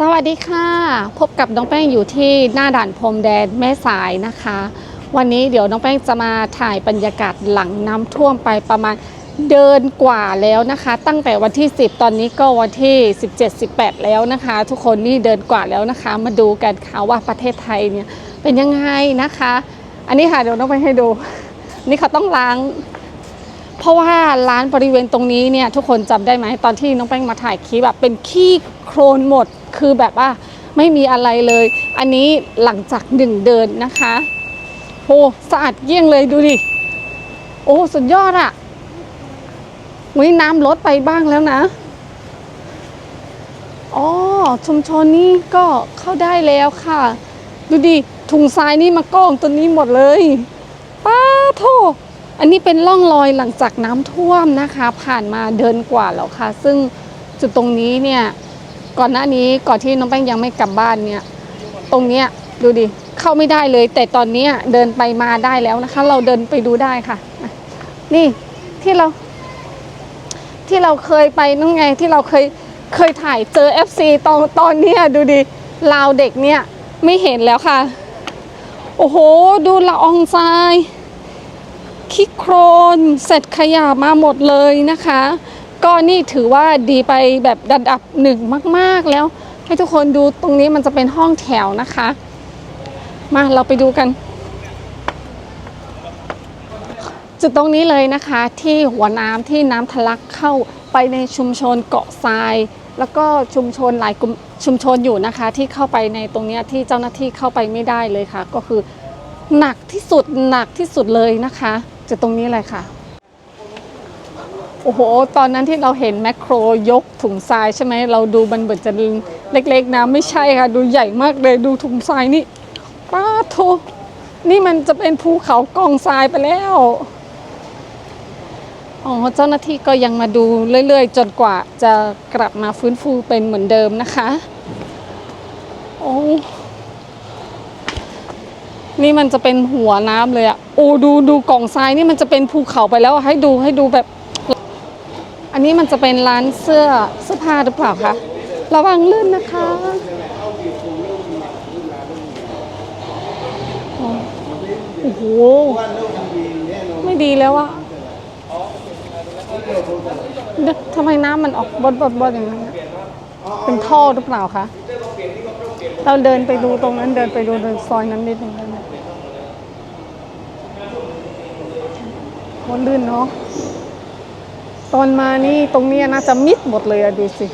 สวัสดีค่ะ พบกับน้องแป้งอยู่ที่หน้าด่านพรมแดนแม่สายนะคะ วันนี้เดี๋ยวน้องแป้งจะมาถ่ายบรรยากาศหลังน้ำท่วมไปประมาณเดินกว่าแล้วนะคะ ตั้งแต่วันที่ 10 ตอนนี้ก็วันที่ 17 18 แล้วนะคะ ทุกคนนี่เดินกว่าแล้วนะคะ มาดูกันค่ะว่าประเทศไทยเนี่ยเป็นยังไงนะคะ อันนี้ค่ะเดี๋ยวน้องแป้งให้ดู นี่เขาต้องล้าง เพราะว่าร้านบริเวณตรงนี้เนี่ยทุกคนจำได้ไหมตอนที่น้องแป้งมาถ่ายคลิปแบบเป็นขี้โครนหมด คือแบบว่าไม่มีอะไรเลย อันนี้หลังจากหนึ่งเดินนะคะโอ้สะอาดเยี่ยงเลยดูดิ โอ้สุดยอดอะวิน้ำลดไปบ้างแล้วนะอ๋อชุมชนนี้ก็เข้าได้แล้วค่ะ ดูดิถุงทรายนี่มากองตัวนี้หมดเลยป้าโทอันนี้เป็นร่องรอยหลังจากน้ำท่วมนะคะ ผ่านมาเดินกว่าแล้วค่ะ ซึ่งจุดตรงนี้เนี่ย ก่อนหน้านี้ก่อนที่น้องแป้งยังไม่กลับบ้านเนี่ย ตรงเนี้ยดูดิเข้าไม่ได้เลย แต่ตอนเนี้ยเดินไปมาได้แล้วนะคะ เราเดินไปดูได้ค่ะอะ นี่ที่เรา ที่เราเคยไปนั่นไงที่เราเคยเคยถ่ายเจอ FC ตอนตอนเนี้ยดูดิลาวเด็กเนี่ยไม่เห็นแล้วค่ะ โอ้โห ดูละอองทรายขี้โครนเสร็จขยะมาหมดเลยนะคะ ก็นี่ถือว่าดีไปแบบระดับหนึ่งมากๆแล้ว ให้ทุกคนดูตรงนี้มันจะเป็นห้องแถวนะคะ มาเราไปดูกัน จุดตรงนี้เลยนะคะที่หัวน้ำที่น้ำทะลักเข้าไปในชุมชนเกาะทราย แล้วก็ชุมชนหลายกลุ่มชุมชนอยู่นะคะ ที่เข้าไปในตรงนี้ที่เจ้าหน้าที่เข้าไปไม่ได้เลยค่ะ ก็คือหนักที่สุดหนักที่สุดเลยนะคะจุดตรงนี้เลยค่ะ โอ้โห ตอนนั้นที่เราเห็นแมคโครยกถุงทรายใช่ไหม เราดูมันเหมือนจะเล็กๆนะไม่ใช่ค่ะ ดูใหญ่มากเลยดูถุงทรายนี่ป้าโทนี่มันจะเป็นภูเขากองทรายไปแล้วอ๋อเจ้าหน้าที่ก็ยังมาดูเรื่อยๆ จนกว่าจะกลับมาฟื้นฟูเป็นเหมือนเดิมนะคะ โอ้นี่มันจะเป็นหัวน้ำเลยอะโอ้ดูดูกล่องทรายนี่มันจะเป็นภูเขาไปแล้วให้ดูให้ดูแบบ นนี้มันจะเป็นร้านเสื้อเสื้อผ้าหรือเปล่าคะ ระวังลื่นนะคะ โอ้โห ไม่ดีแล้วอะเดี๋ยวทำไมน้ำมันออกบดบดบดอย่างนั้นเป็นท่อหรือเปล่าคะ เราเดินไปดูตรงนั้นเดินไปดูในซอยนั้นนิดนึงได้ไหมโคตรลื่นเนาะ ตอนมานี่ตรงนี้น่าจะมิดหมดเลยอะดูสิ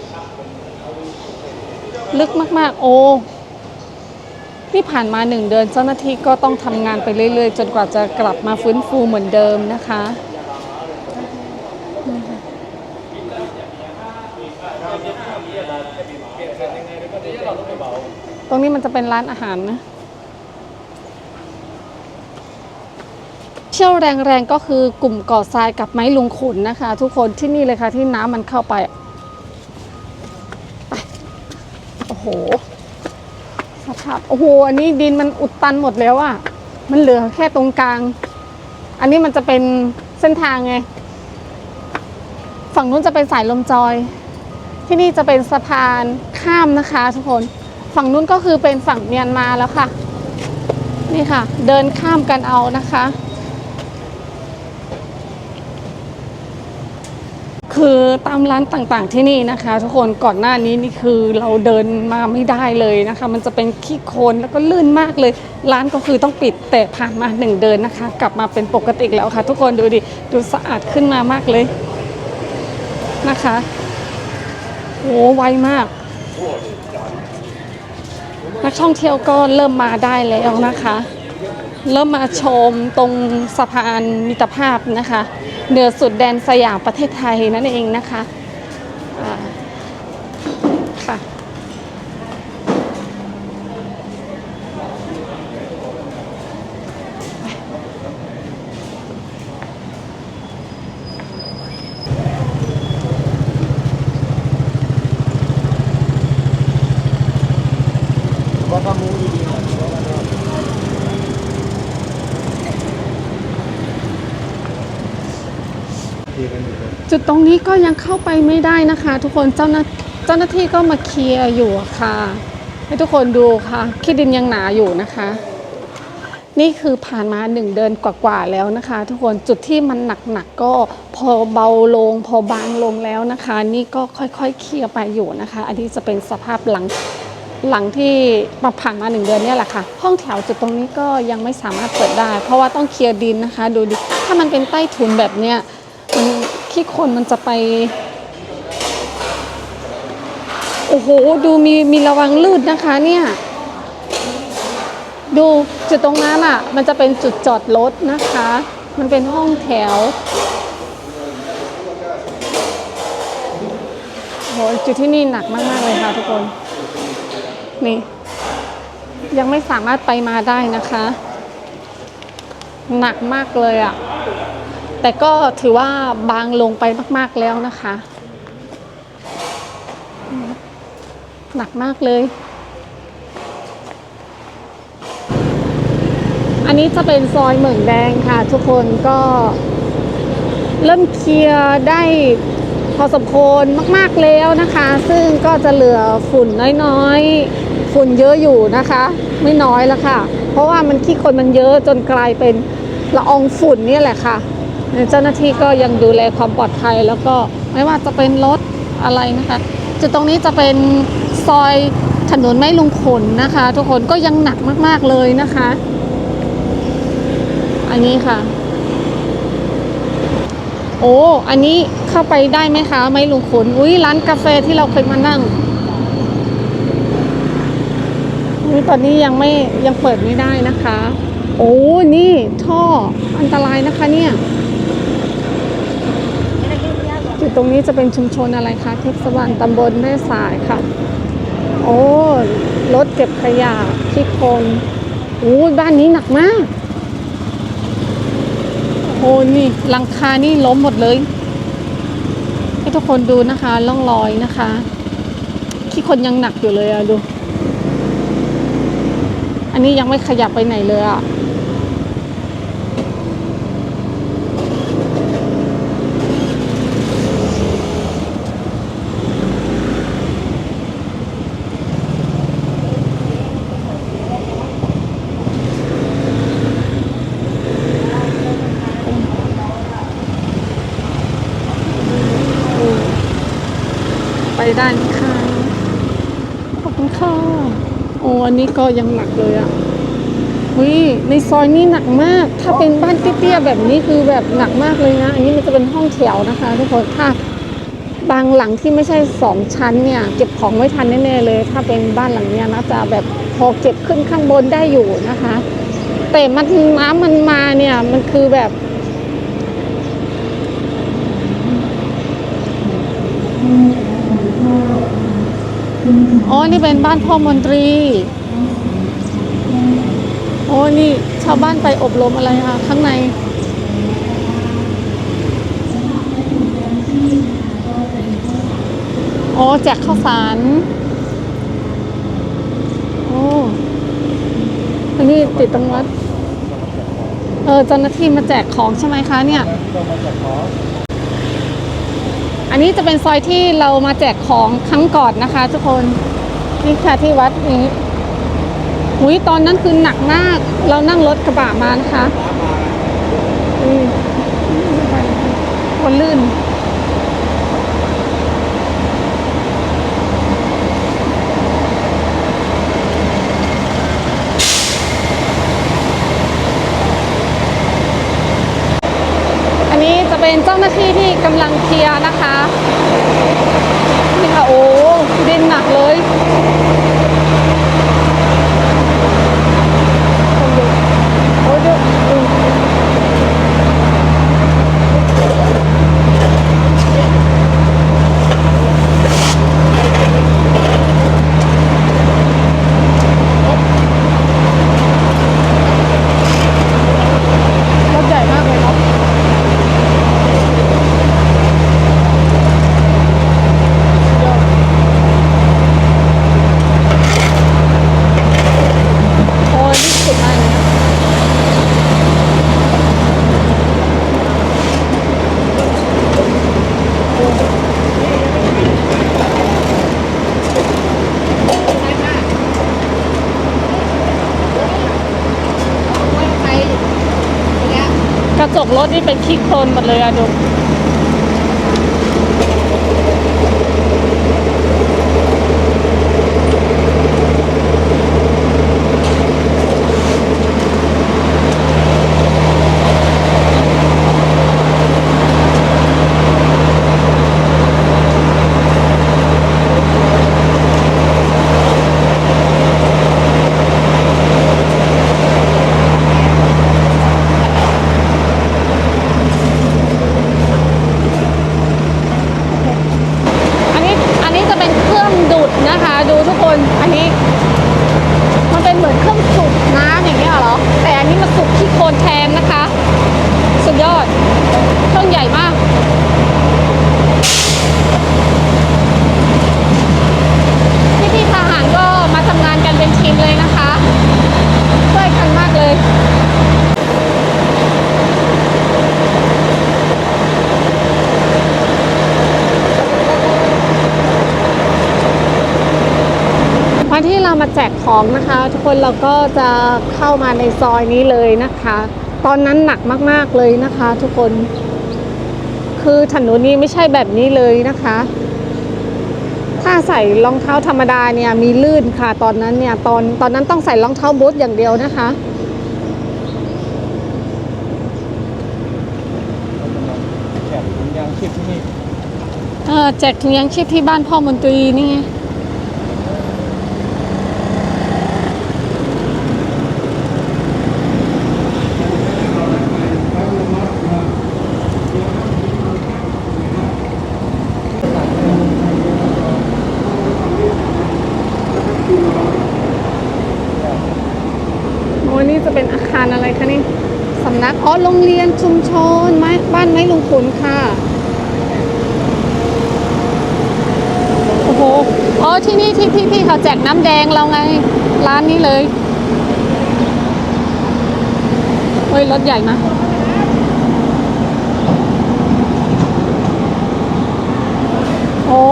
ลึกมากๆ โอ้นี่ผ่านมาหนึ่งเดือนเจ้าหน้าที่ก็ต้องทำงานไปเรื่อยๆ จนกว่าจะกลับมาฟื้นฟูเหมือนเดิมนะคะ ตรงนี้มันจะเป็นร้านอาหารนะ ชี่ยวแรงๆก็คือกลุ่มก่อทรายกับไม้ลุงขุนนะคะ ทุกคนที่นี่เลยค่ะที่น้ำมันเข้าไปไปโอ้โห สภาพโอ้โห อันนี้ดินมันอุดตันหมดแล้วอะ มันเหลือแค่ตรงกลาง อันนี้มันจะเป็นเส้นทางไง ฝั่งนู้นจะเป็นสายลมจอย ที่นี่จะเป็นสะพานข้ามนะคะ ทุกคน ฝั่งนู้นก็คือเป็นฝั่งเมียนมาแล้วค่ะ นี่ค่ะ เดินข้ามกันเอานะคะ คือตามร้านต่างๆที่นี่นะคะ ทุกคนก่อนหน้านี้นี่คือเราเดินมาไม่ได้เลยนะคะ มันจะเป็นขี้โคลนแล้วก็ลื่นมากเลย ร้านก็คือต้องปิดแต่ผ่านมาหนึ่งเดินนะคะ กลับมาเป็นปกติแล้วค่ะ ทุกคนดูดิดูสะอาดขึ้นมามากเลยนะคะโอ้ไวมาก นักท่องเที่ยวก็เริ่มมาได้แล้วนะคะ เริ่มมาชมตรงสะพานมิตรภาพนะคะ เหนือสุดแดนสยามประเทศไทยนั่นเองนะคะค่ะ จุดตรงนี้ก็ยังเข้าไปไม่ได้นะคะ ทุกคนเจ้าหน้าเจ้าหน้าที่ก็มาเคลียร์อยู่ค่ะ ให้ทุกคนดูค่ะขี้ดินยังหนาอยู่นะคะ นี่คือผ่านมาหนึ่งเดือนกว่าๆแล้วนะคะ ทุกคนจุดที่มันหนักๆก็พอเบาลง พอบางลงแล้วนะคะ นี่ก็ค่อยๆเคลียร์ไปอยู่นะคะ อันนี้จะเป็นสภาพหลังหลังที่มาผ่านมาหนึ่งเดือนเนี่ยแหละค่ะ ห้องแถวจุดตรงนี้ก็ยังไม่สามารถเปิดได้ เพราะว่าต้องเคลียร์ดินนะคะ ดูดิถ้ามันเป็นใต้ถุนแบบเนี้ยมัน ขี้คนมันจะไป โอ้โห ดูมีมีระวังลื่นนะคะเนี่ยดูจุดตรงนั้นอะ มันจะเป็นจุดจอดรถนะคะ มันเป็นห้องแถวโหจุดที่นี่หนักมากๆเลยค่ะทุกคน นี่ ยังไม่สามารถไปมาได้นะคะ หนักมากเลยอะ แต่ก็ถือว่าบางลงไปมาก ๆแล้วนะคะ หนักมากเลย อันนี้จะเป็นซอยเหมืองแดงค่ะ ทุกคนก็เริ่มเคลียร์ได้พอสมควรมาก ๆแล้วนะคะ ซึ่งก็จะเหลือฝุ่นน้อยๆ ฝุ่นเยอะอยู่นะคะ ไม่น้อยแล้วค่ะ เพราะว่ามันขี้คนมันเยอะจนกลายเป็นละอองฝุ่นนี่แหละค่ะ เจ้าหน้าที่ก็ยังดูแลความปลอดภัย แล้วก็ไม่ว่าจะเป็นรถอะไรนะคะ จุดตรงนี้จะเป็นซอยถนนไม่ลุงขนนะคะ ทุกคนก็ยังหนักมาก ๆเลยนะคะ อันนี้ค่ะ โอ้อันนี้เข้าไปได้ไหมคะ ไม่ลุงขนอุ้ยร้านกาแฟที่เราเคยมานั่งอุ้ยตอนนี้ยังไม่ยังเปิดไม่ได้นะคะ โอ้นี่ท่ออันตรายนะคะเนี่ย ตรงนี้จะเป็นชุมชนอะไรคะเทพสวรรค์ตำบลแม่สายค่ะ โอ้รถเก็บขยะที่คนโอ้บ้านนี้หนักมากโอ้นี่หลังคานี่ล้มหมดเลย ให้ทุกคนดูนะคะล่องรอยนะคะขี้คนยังหนักอยู่เลยอะดู อันนี้ยังไม่ขยับไปไหนเลยอะ ไปได้ไหมคะขอบคุณค่ะโอ้อันนี้ก็ยังหนักเลยอะวิในซอยนี่หนักมาก ถ้าเป็นบ้านเตี้ยๆแบบนี้คือแบบหนักมากเลยนะ อันนี้มันจะเป็นห้องแถวนะคะ ทุกคนถ้าบางหลังที่ไม่ใช่สองชั้นเนี่ยเก็บของไม่ทันแน่ๆเลย ถ้าเป็นบ้านหลังเนี้ยนะจะแบบพอเก็บขึ้นข้างบนได้อยู่นะคะ แต่มันน้ำมันมาเนี่ยมันคือแบบ อ๋อ นี่เป็นบ้านพ่อมนตรี โอ้ นี่ชาวบ้านไปอบรมอะไรคะข้างใน โอ้แจกข้าวสาร โอ้อันนี้ติดตรงวัด เออเจ้าหน้าที่มาแจกของใช่ไหมคะเนี่ยอั อันนี้จะเป็นซอยที่เรามาแจกของครั้งก่อนนะคะ ทุกคนนี่ค่ะที่วัดนี้อุ้ยตอนนั้นคือหนักมาก เรานั่งรถกระบะมานะคะอืมคนลื่นนี้จะ เป็นเจ้าหน้าที่ที่กำลังเคลียร์นะคะ นี่ค่ะ โอ้ ดินหนักเลยคนดูโอ้ดูดูรถใหญ่มากเลยเนาะ รถนี่เป็นขี้โคลนหมดเลยอะดู อันนี้อันนี้จะเป็นเครื่องดูดนะคะ ดูทุกคนอันนี้ มันเป็นเหมือนเครื่องสูบน้ำอย่างเงี้ยเหรอ แต่อันนี้มันสูบขี้โคลนแทนนะคะ สุดยอด เครื่อง ใหญ่มากพี่พี่ๆทหารก็มาทำงานกันเป็นทีมเลยนะคะช่วยกันมากเลยวันที่เรามาแจกของนะคะ ทุกคนเราก็จะเข้ามาในซอยนี้เลยนะคะ ตอนนั้นหนักมากๆเลยนะคะ ทุกคน คือถนนนี้ไม่ใช่แบบนี้เลยนะคะ ถ้าใส่รองเท้าธรรมดาเนี่ยมีลื่นค่ะ ตอนนั้นเนี่ยตอนตอนนั้นต้องใส่รองเท้าบูทอย่างเดียวนะคะแจกถุงยางชีพที่นี่เออแจกถุงยางชีพที่บ้านพ่อมนตรีนี่ไง โอ้ยนี่จะเป็นอาคารอะไรคะนี่สำนัก อ๋อโรงเรียนชุมชนไม้บ้านไม้ลุงขุนค่ะ โอ้โห อ๋อที่นี่ที่ที่พี่เขาแจกน้ำแดงเราไง ร้านนี้เลยเฮ้ย รถใหญ่มากโอ้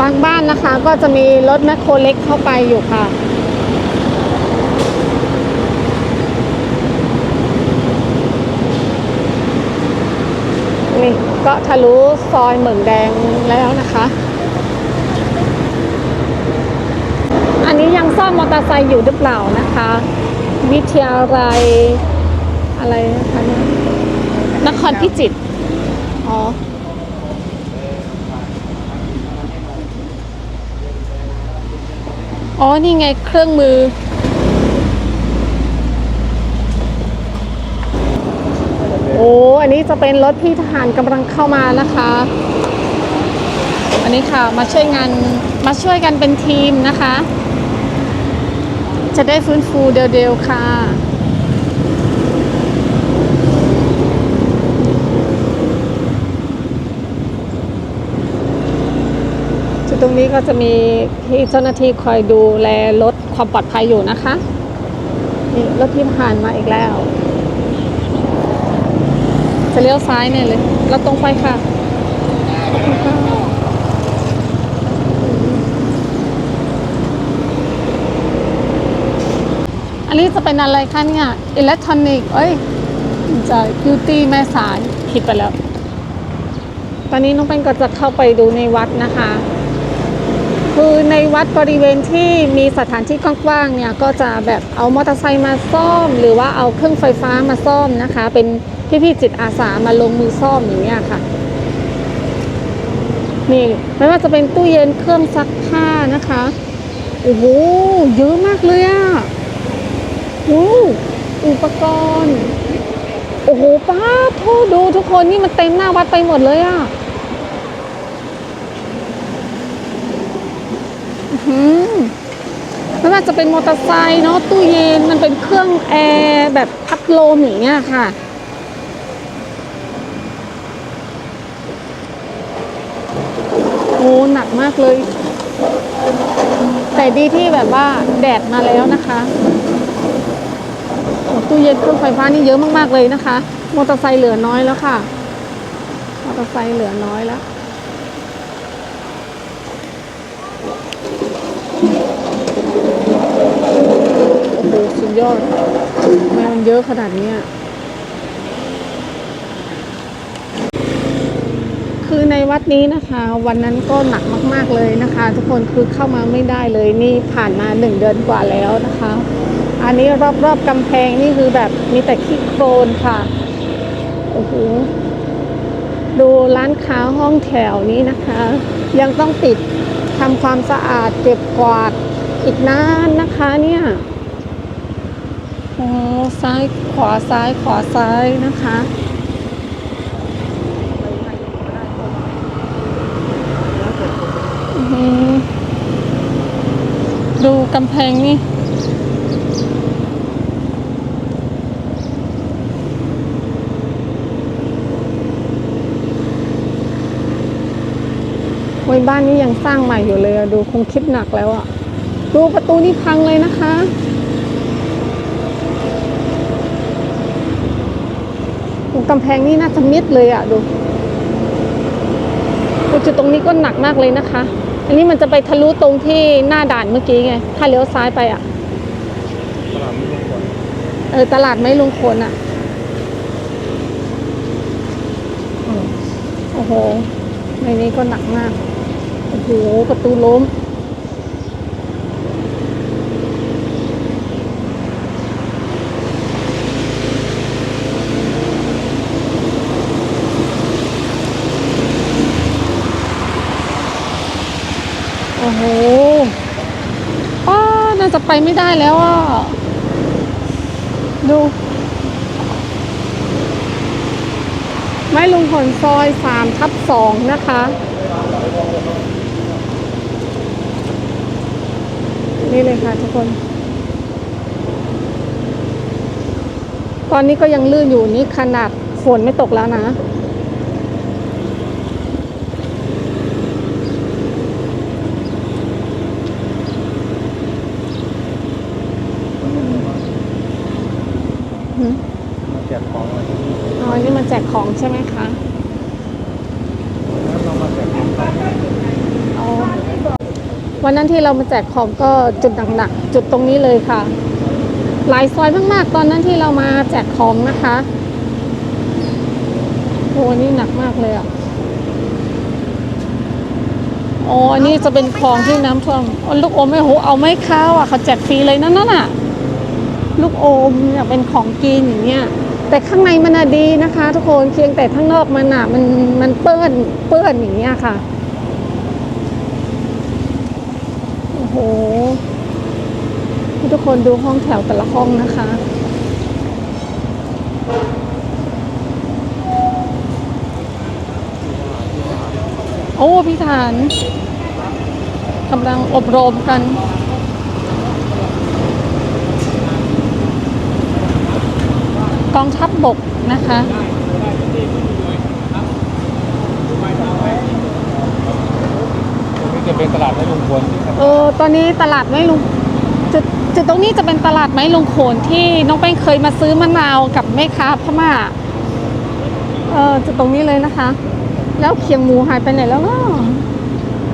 บางบ้านนะคะก็จะมีรถแมคโครเล็กเข้าไปอยู่ค่ะ นี่ ก็ทะลุซอยเหมืองแดงแล้วนะคะ อันนี้ยังซ่อมมอเตอร์ไซค์อยู่หรือเปล่านะคะ วิทยาลัยอะไรนะคะเนี่ยนครพิจิตรอ๋ออ๋อ นี่ไงเครื่องมือ อ้อันนี้จะเป็นรถพี่ทหารกำลังเข้ามานะคะ อันนี้ค่ะมาช่วยงานมาช่วยกันเป็นทีมนะคะ จะได้ฟื้นฟูเดียวๆค่ะจุดตรงนี้ก็จะมีพี่เจ้าหน้าที่คอยดูแลรถความปลอดภัยอยู่นะคะนี่รถพี่ทหารมาอีกแล้ว จะเลี้ยวซ้ายเนี่ยเลย เราตรงไปค่ะ อันนี้จะเป็นอะไรคะเนี่ย อิเล็กทรอนิกส์ เอ้ยจะบิวตี้แม่สายผิดไปแล้ว ตอนนี้น้องเป็นก็จะเข้าไปดูในวัดนะคะ คือในวัดบริเวณที่มีสถานที่กว้างๆเนี่ย ก็จะแบบเอามอเตอร์ไซค์มาซ่อม หรือว่าเอาเครื่องไฟฟ้ามาซ่อมนะคะ เป็น พี่ๆจิตอาสามาลงมือซ่อมอย่างเงี้ยค่ะ นี่ไม่ว่าจะเป็นตู้เย็นเครื่องซักผ้านะคะโอ้โหเยอะมากเลยอะโอ้อุปกรณ์ โอ้โหป้าโทษดูทุกคนนี่มันเต็มหน้าวัดไปหมดเลยอะอื้อหือไม่ว่าจะเป็นมอเตอร์ไซค์เนาะตู้เย็นมันเป็นเครื่องแอร์แบบพัดลมอย่างเงี้ยค่ะ อ้หนักมากเลย แต่ดีที่แบบว่าแดดมาแล้วนะคะตู้เย็นเครื่องไฟฟ้านี่เยอะมากๆเลยนะคะ มอเตอร์ไซค์เหลือน้อยแล้วค่ะ มอเตอร์ไซค์เหลือน้อยแล้วโอ้โหสุดยอดทำไมมันเยอะขนาดนี้อะ คือในวัดนี้นะคะ วันนั้นก็หนักมากๆเลยนะคะ ทุกคนคือเข้ามาไม่ได้เลยนี่ผ่านมาหนึ่งเดือนกว่าแล้วนะคะ อันนี้รอบๆกำแพงนี่คือแบบมีแต่ขี้โครนค่ะโอ้โหดูร้านค้าห้องแถวนี้นะคะ ยังต้องปิดทำความสะอาดเก็บกวาดอีกนานนะคะเนี่ยโอ้ซ้ายขวาซ้ายขวาซ้ายนะคะ อื้อหือ ดูกำแพงนี่ โอ้ยบ้านนี้ยังสร้างใหม่อยู่เลยดูคงคิดหนักแล้วอะดูประตูนี่พังเลยนะคะดูกำแพงนี่น่าจะมิดเลยอะดูจุดตรงนี้ก็หนักมากเลยนะคะ อันนี้มันจะไปทะลุตรงที่หน้าด่านเมื่อกี้ไง ถ้าเลี้ยวซ้ายไปอะ ตลาดไม่ลงก่อนเออ ตลาดไม่ลงคนอะอืมโอ้โหในนี้ก็หนักมาก โอ้โห ประตูล้ม โอ้โหป้าน่าจะ ไปไม่ได้แล้วอะ ดู ไม้ลุงผลซอยสามทับสองนะคะ นี่เลยค่ะทุกคน ตอนนี้ก็ยังลื่นอยู่นี่ขนาดฝนไม่ตกแล้วนะ หืม มาแจกของอะไรที่นี่ อ๋อนี่มาแจกของใช่ไหมคะแล้วเรามาแจกของกันอ๋อวันนั้นที่เรามาแจกของก็จุดหนักๆจุดตรงนี้เลยค่ะ หลายซอยมากๆ ตอนนั้นที่เรามาแจกของนะคะโอ้นี่หนักมากเลยอะอ๋ออันนี่จะเป็นของที่น้ำท่วมอ๋อลูกอมไม่โหเอาไม่ข้าวอะเขาแจกฟรีเลยนั่นน่ะลูกอมเนี่ยเป็นของกินอย่างเงี้ย แต่ข้างในมันดีนะคะ ทุกคนเพียงแต่ข้างนอกมันอะมันมันเปื้อนเปื้อนอย่างเงี้ยค่ะโอ้โหทุกคนดูห้องแถวแต่ละห้องนะคะโอ้พี่ฐานกำลังอบรมกัน กองทัพบบกนะคะตรงนี้จะเป็นตลาดไม่ลงควรที่ครับเออตอนนี้ตลาดไม้ลุงจุดจุดตรงนี้จะเป็นตลาดไม้ลุงโขนที่น้องแป้งเคยมาซื้อมะนาวกับแม่ค้าพม่าเออจุดตรงนี้เลยนะคะ แล้วเคียงหมูหายไปไหนแล้วเนาะ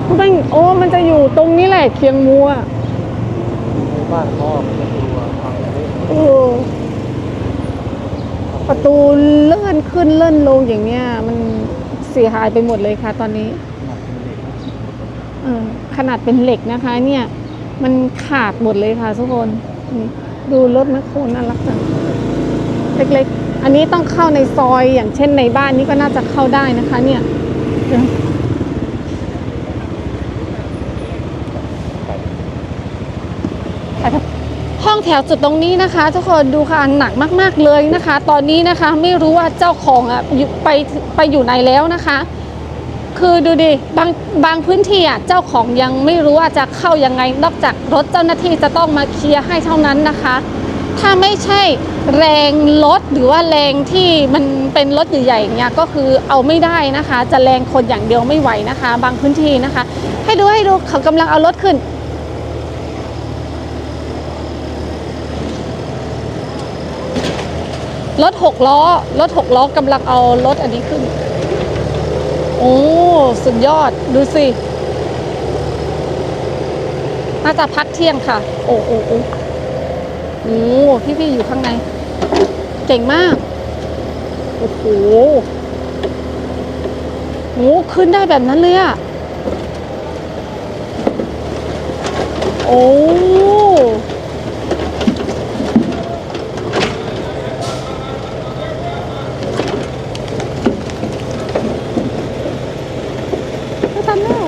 น้องแป้งโอ้มันจะอยู่ตรงนี้แหละเคียงหมูอะในบ้านเขาอะมันจะดูว่าพังเลย เออ ประตูเลื่อนขึ้นเลื่อนลงอย่างเนี้ย มันเสียหายไปหมดเลยค่ะ ตอนนี้เออขนาดเป็นเหล็กนะคะ เนี่ย มันขาดหมดเลยค่ะทุกคนนี่ดูรถแมคโครน่ารักจังเล็กๆ อันนี้ต้องเข้าในซอยอย่างเช่นในบ้านนี้ก็น่าจะเข้าได้นะคะ เนี่ยเดี๋ยวห้อง แถวจุดตรงนี้นะคะ ทุกคนดูค่ะหนักมากๆเลยนะคะ ตอนนี้นะคะไม่รู้ว่าเจ้าของอะไปไปอยู่ไหนแล้วนะคะ คือดูดิบางบางพื้นที่อะเจ้าของยังไม่รู้ว่าจะเข้ายังไง นอกจากรถเจ้าหน้าที่จะต้องมาเคลียร์ให้เท่านั้นนะคะ ถ้าไม่ใช่แรงรถหรือว่าแรงที่มันเป็นรถใหญ่ๆอย่างเงี้ยก็คือเอาไม่ได้นะคะ จะแรงคนอย่างเดียวไม่ไหวนะคะ บางพื้นที่นะคะ ให้ดูให้ดูเขากำลังเอารถขึ้น รถหกล้อรถหกล้อกำลังเอารถอันนี้ขึ้น โอ้สุดยอดดูสิน่าจะพักเที่ยงค่ะ โอ้โอ้โอ้โอ้พี่พี่ๆอยู่ข้างใน เก่งมาก โอ้โหโอ้ขึ้นได้แบบนั้นเลยอะโอ้ไม่ทันแล้ว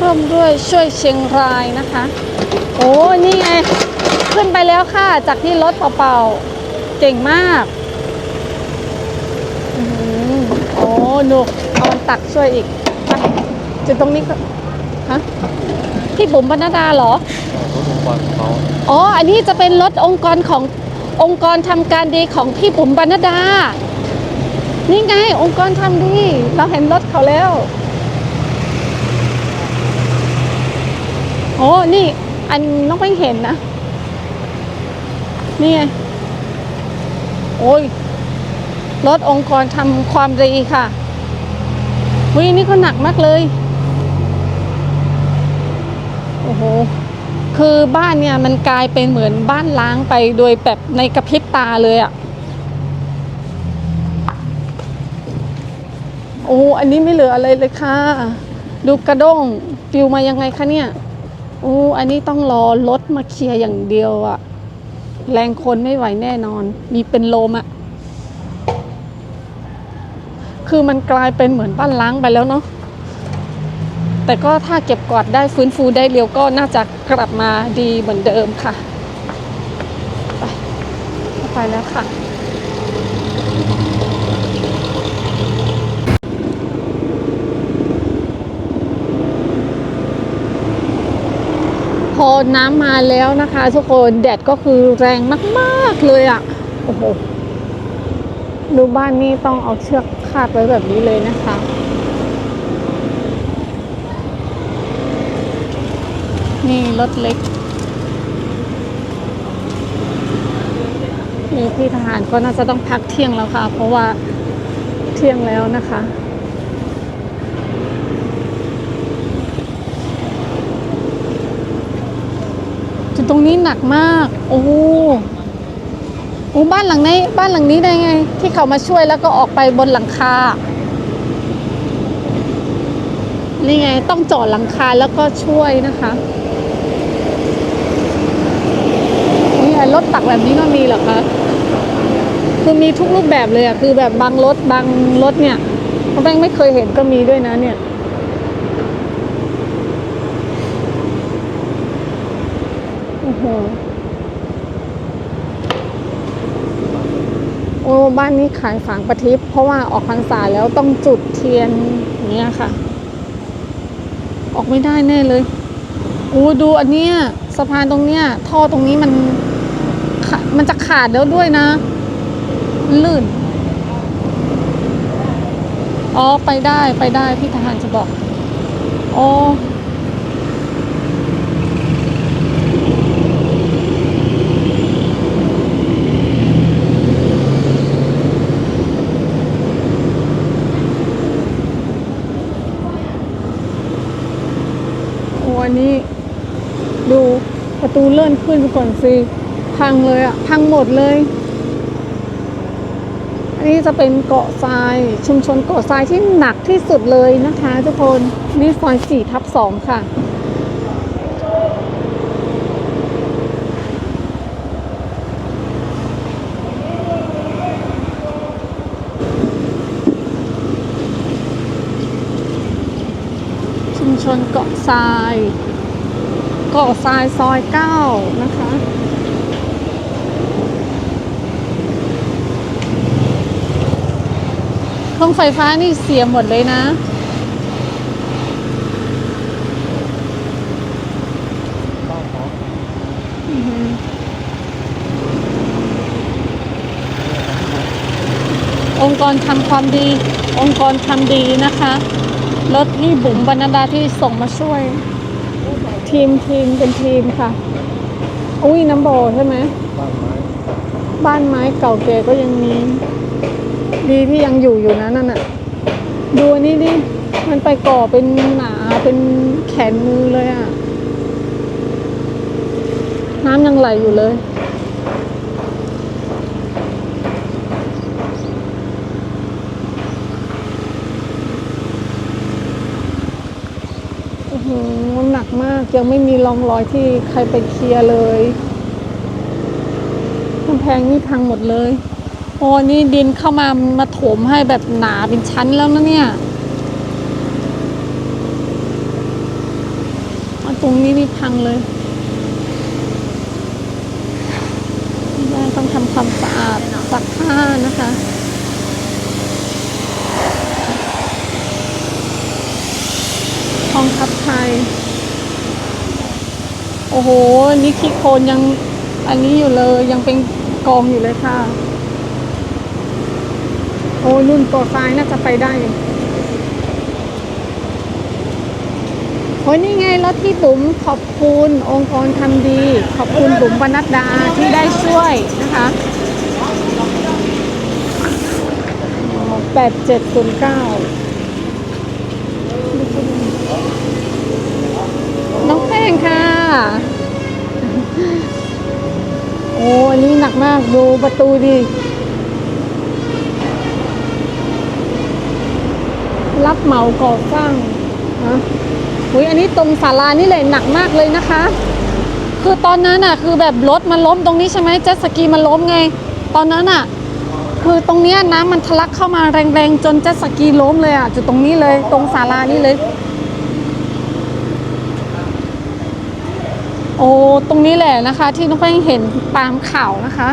ร่วม ด้วยช่วยเชียงรายนะคะ โอ้นี่ไงขึ้นไปแล้วค่ะ จากที่รถเปล่าๆเก่งมากอื้อหือโอ้หนุกเอามันตักช่วยอีกไปจุดตรงนี้ก็ฮะพี่บุ๋มบรรณดาเหรอรถองค์กรของเขาอ๋อ อันนี้จะเป็นรถองค์กรขององค์กรทำการดีของพี่บุ๋มบรรณดา นี่ไงองค์กรทำดี เราเห็นรถเขาแล้ว โอ้นี่ อันน้องเพิ่งเห็นนะ นี่ไงโอ้ยรถองค์กรทำความดีค่ะวินี่ก็หนักมากเลย โอ้โห คือบ้านเนี่ยมันกลายเป็นเหมือนบ้านล้างไปโดยแบบในกระพริบตาเลยอะ่ะ โอ้ อันนี้ไม่เหลืออะไรเลยค่ะ ดูกระด้งปิวมายังไงคะเนี่ย โอ้อันนี้ต้องรอรถมาเคลียร์อย่างเดียวอะแรงคนไม่ไหวแน่นอน มีเป็นลมอะคือมันกลายเป็นเหมือนบ้านล้างไปแล้วเนาะแต่ก็ถ้าเก็บกวาดได้ฟื้นฟูได้เร็วก็น่าจะกลับมาดีเหมือนเดิมค่ะ ไปเข้าไปแล้วค่ะ พอน้ำมาแล้วนะคะ ทุกคนแดดก็คือแรงมากๆเลยอะ่ะโอ้โหดูบ้านนี้ต้องเอาเชือกคาดไว้แบบนี้เลยนะคะนี่รถเล็กนี่พี่ทหารก็น่าจะต้องพักเที่ยงแล้วค่ะ เพราะว่าเที่ยงแล้วนะคะ ตรงนี้หนักมาก โอ้โหโอ้บ้านหลังนี้บ้านหลังนี้ได้ไง ที่เขามาช่วยแล้วก็ออกไปบนหลังคา นี่ไงต้องจาะหลังคาแล้วก็ช่วยนะคะนี่ไงรถตักแบบนี้ก็มีเหรอคะคือมีทุกรูปแบบเลยอะคือแบบบางรถบางรถเนี่ยเขาแม่งไม่เคยเห็นก็มีด้วยนะเนี่ย โอ้บ้านนี้ขายฝางประทิปเพราะว่าออกพรรษาแล้วต้องจุดเทียนเงี้ยค่ะ ออกไม่ได้แน่เลยโอ้ดูอันเนี้ยสะพานตรงเนี้ย ท่อตรงนี้มัน มันจะขาดแล้วด้วยนะ ลื่น อ๋อ ไปได้ไปได้พี่ทหารจะบอก อ๋อ นี้ ดูประตูเลื่อนขึ้นก่อนสิพังเลยอะพังหมดเลย อันนี้จะเป็นเกาะทรายชุมชนเกาะทรายที่หนักที่สุดเลยนะคะ ทุกคนนี่ซอยสี่ทับสองค่ะ ชนเกาะทราย เกาะทรายซอยเก้านะคะ เครื่องไฟฟ้านี่เสียหมดเลยนะบ้าเขาอือหือองค์กรทำความดี องค์กรทำดีนะคะ รถนี่บุ๋มบรรณดาที่ส่งมาช่วย ทีมทีมเป็นทีมค่ะ อุ้ยน้ำโบใช่ไหมบ้านไม้เก่าแก่ก็ยังมี ดีที่ยังอยู่อยู่นะนั่นน่ะ ดูอันนี่ดิ มันไปก่อเป็นหนาเป็นแขนมือเลยอะ่ะ น้ำยังไหลอยู่เลย โหหนักมาก ยังไม่มีร่องรอยที่ใครไปเคลียร์เลยกำแพงนี่พังหมดเลยโอ้นี่ดินเข้ามามาถมให้แบบหนาเป็นชั้นแล้วนะเนี่ยตรงนี้นี่พังเลยแม่ต้องทำความสะอาดซักผ้านะคะ ห้องทับไทย โอ้โห นี่ขี้โคลนยังอันนี้อยู่เลยยังเป็นกองอยู่เลยค่ะ โอ้นุ่นตัวซ้ายน่าจะไปได้โอ้นี่ไงรถพี่บุ๋มขอบคุณองค์กรทำดี ขอบคุณบุ๋มปนัดดาที่ได้ช่วยนะคะแปดเจ็ดศูนย์เก้าน้องแป้งค่ะ อ้อันนี้หนักมากดูประตูดิรับเหมาก่อสร้างฮะอุ้ยอันนี้ตรงศาลานี่เลยหนักมากเลยนะคะ คือตอนนั้นอะ คือแบบรถมันล้มตรงนี้ใช่ไหมเจ็ตสกีมันล้มไง ตอนนั้นอะ คือตรงเนี้ยน้ำมันทะลักเข้ามาแรงๆ จนเจ็ตสกีล้มเลยอะจุดตรงนี้เลย ตรงศาลานี่เลย โอ้ตรงนี้แหละนะคะ ที่น้องแป้งเห็นตามข่าวนะคะ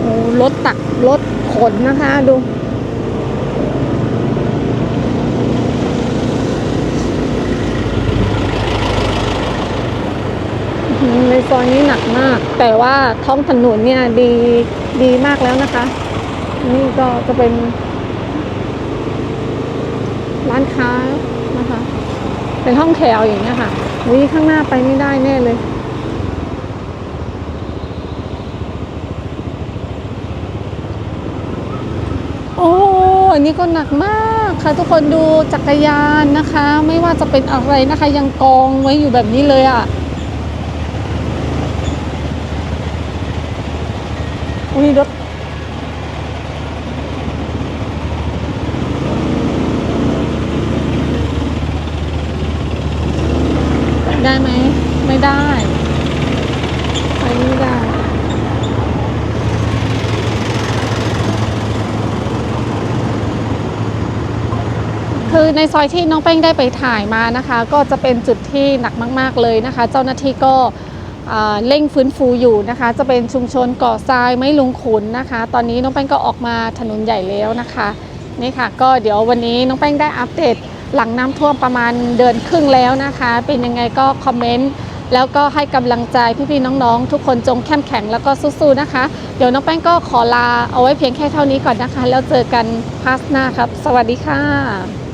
โอ้รถตักรถขนนะคะดูในซอยนี้หนักมาก แต่ว่าท้องถนนเนี่ยดีดีมากแล้วนะคะ นี่ก็จะเป็น ค้านะคะ เป็นห้องแถวอย่างเงี้ยค่ะวิข้างหน้าไปไม่ได้แน่เลยโอ้อันนี้ก็หนักมากค่ะทุกคนดูจักรยานนะคะ ไม่ว่าจะเป็นอะไรนะคะ ยังกองไว้อยู่แบบนี้เลยอะ่ะอุ้ยรถ ได้ไหม ไม่ได้ ไปไม่ได้ คือในซอยที่น้องแป้งได้ไปถ่ายมานะคะ ก็จะเป็นจุดที่หนักมาก ๆ เลยนะคะ เจ้าหน้าที่ก็เร่งฟื้นฟูอยู่นะคะ จะเป็นชุมชนก่อทรายไม่ลุงขุนนะคะ ตอนนี้น้องแป้งก็ออกมาถนนใหญ่แล้วนะคะ นี่ค่ะ ก็เดี๋ยววันนี้น้องแป้งได้อัปเดต หลังน้ำท่วมประมาณเดือนครึ่งแล้วนะคะ เป็นยังไงก็คอมเมนต์แล้วก็ให้กำลังใจพี่ๆน้องๆ ทุกคนจงเข้มแข็งแล้วก็สู้ๆนะคะ เดี๋ยวน้องแป้งก็ขอลาเอาไว้เพียงแค่เท่านี้ก่อนนะคะ แล้วเจอกันพาสหน้าครับ สวัสดีค่ะ